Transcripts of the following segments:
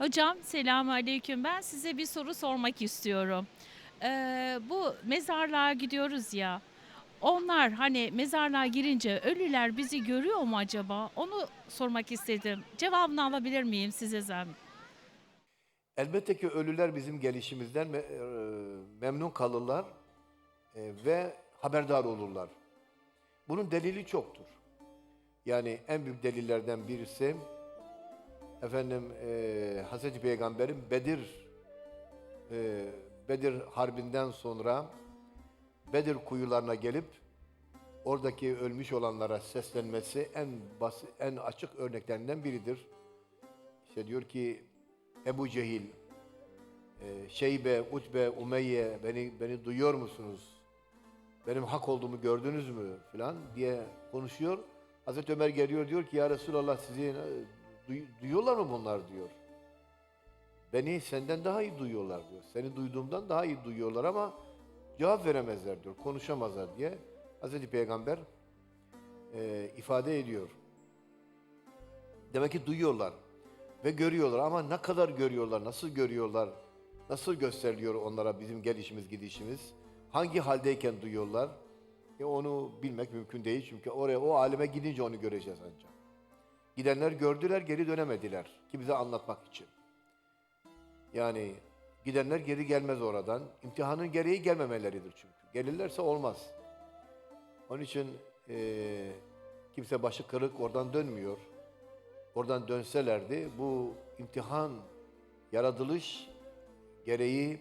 Hocam selamun aleyküm. Ben size bir soru sormak istiyorum. Ee, bu mezarlığa gidiyoruz ya. Onlar hani mezarlığa girince ölüler bizi görüyor mu acaba? Onu sormak istedim. Cevabını alabilir miyim size zahmet? Elbette ki ölüler bizim gelişimizden e, memnun kalırlar e, ve haberdar olurlar. Bunun delili çoktur. Yani en büyük delillerden birisi efendim e, Hazreti Peygamber'in Bedir e, Bedir harbinden sonra Bedir kuyularına gelip oradaki ölmüş olanlara seslenmesi en basit, en açık örneklerinden biridir. İşte diyor ki Ebu Cehil, e, Şeybe, Utbe, Umeyye beni beni duyuyor musunuz? Benim hak olduğumu gördünüz mü filan diye konuşuyor. Hazreti Ömer geliyor diyor ki ya Resulallah sizi duy- duyuyorlar mı bunlar diyor. Beni senden daha iyi duyuyorlar diyor. Seni duyduğumdan daha iyi duyuyorlar ama cevap veremezler diyor. Konuşamazlar diye Hazreti Peygamber e, ifade ediyor. Demek ki duyuyorlar ve görüyorlar ama ne kadar görüyorlar, nasıl görüyorlar, nasıl gösteriliyor onlara bizim gelişimiz, gidişimiz, hangi haldeyken duyuyorlar, e onu bilmek mümkün değil çünkü oraya o aleme gidince onu göreceğiz ancak. Gidenler gördüler, geri dönemediler ki bize anlatmak için. Yani gidenler geri gelmez oradan. İmtihanın gereği gelmemeleridir çünkü. Gelirlerse olmaz. Onun için eee, kimse başı kırık oradan dönmüyor. Oradan dönselerdi bu imtihan, yaratılış gereği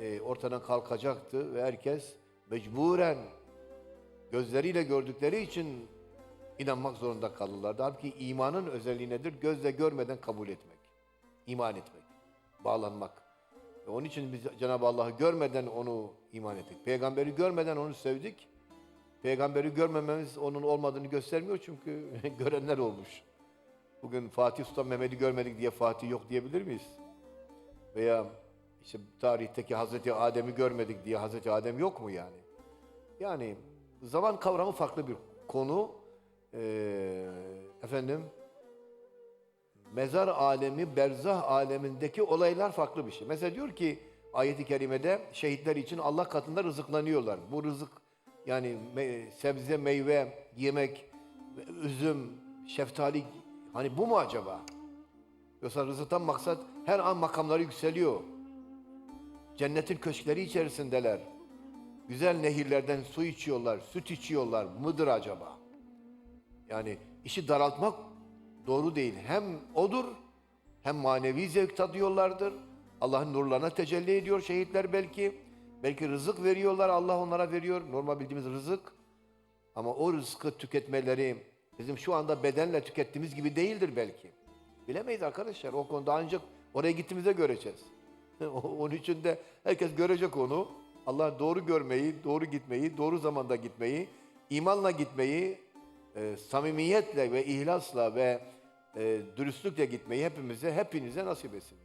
eee, ortadan kalkacaktı ve herkes mecburen gözleriyle gördükleri için inanmak zorunda kalırlardı. Halbuki imanın özelliği nedir? Gözle görmeden kabul etmek, iman etmek, bağlanmak. Ve onun için biz Cenab-ı Allah'ı görmeden onu iman ettik. Peygamberi görmeden onu sevdik. Peygamberi görmememiz onun olmadığını göstermiyor çünkü görenler olmuş. Bugün Fatih Sultan Mehmet'i görmedik diye Fatih yok diyebilir miyiz? Veya işte tarihteki Hazreti Adem'i görmedik diye Hazreti Adem yok mu yani? Yani zaman kavramı farklı bir konu. Ee, efendim mezar alemi, berzah alemindeki olaylar farklı bir şey. Mesela diyor ki ayeti kerimede şehitler için Allah katında rızıklanıyorlar. Bu rızık yani me- sebze, meyve, yemek, üzüm, şeftali hani bu mu acaba? Yoksa rızıktan maksat her an makamları yükseliyor. Cennetin köşkleri içerisindeler. Güzel nehirlerden su içiyorlar, süt içiyorlar mıdır acaba? Yani işi daraltmak doğru değil. Hem odur hem manevi zevk tadıyorlardır. Allah'ın nurlarına tecelli ediyor şehitler belki. Belki rızık veriyorlar, Allah onlara veriyor. Normal bildiğimiz rızık. Ama o rızkı tüketmeleri bizim şu anda bedenle tükettiğimiz gibi değildir belki. Bilemeyiz arkadaşlar. O konuda ancak oraya gittiğimizde göreceğiz. Onun için de herkes görecek onu. Allah doğru görmeyi, doğru gitmeyi, doğru zamanda gitmeyi, imanla gitmeyi, e, samimiyetle ve ihlasla ve e, dürüstlükle gitmeyi hepimize, hepinize nasip etsin.